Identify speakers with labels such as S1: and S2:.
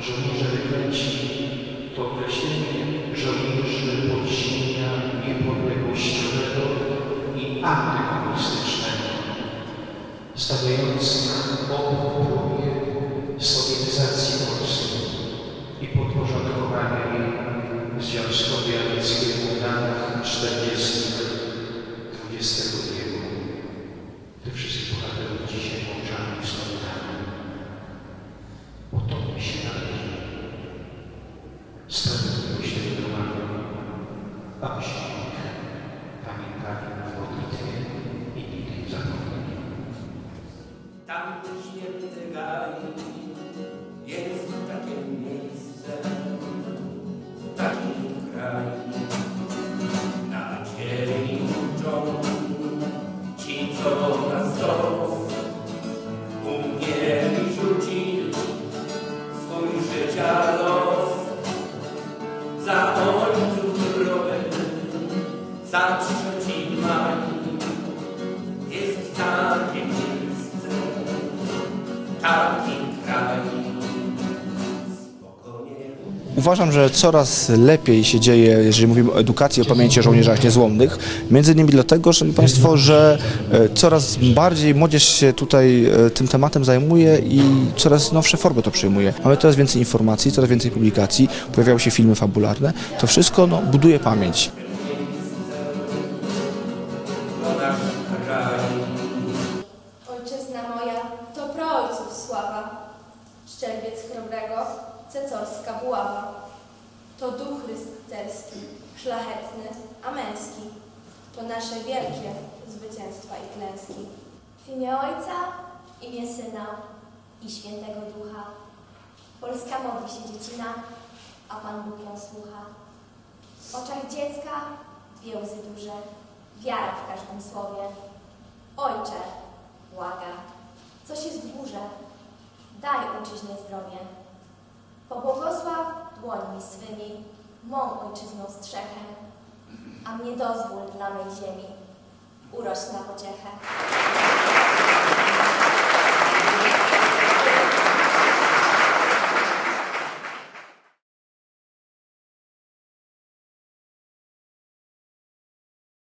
S1: żołnierze wyklęci to określenie żołnierzy podziemia niepodległościowego i antykomunistycznego, stawiających obok próbie sowietyzacji Polski i podporządkowania jej Związkowi Radzieckiemu abyśmy pamiętali w modlitwie i nigdy nie zapomnieli.
S2: Tam śmierty gai jest jest takie miejsce, taki kraj.
S3: Uważam, że coraz lepiej się dzieje, jeżeli mówimy o edukacji, o pamięci o żołnierzach niezłomnych. Między innymi dlatego, Szanowni Państwo, że e, coraz bardziej młodzież się tutaj e, tym tematem zajmuje i coraz nowsze formy to przyjmuje. Mamy coraz więcej informacji, coraz więcej publikacji, pojawiają się filmy fabularne. To wszystko no, buduje pamięć.
S4: Moja to praojców sława, szczerbiec chrobrego, cecorska buława. To duch rycerski, szlachetny, a męski. To nasze wielkie zwycięstwa i klęski.
S5: W imię Ojca, imię Syna i Świętego Ducha. Polska modli się dziecina, a Pan Bóg ją słucha. W oczach dziecka dwie łzy duże, wiara w każdym słowie. Ojcze, błaga, coś jest w górze, daj ojczyźnie zdrowie. Pobłogosław dłońmi swymi, mą ojczyzną strzechę, a mnie dozwól dla mej ziemi, urość na pociechę.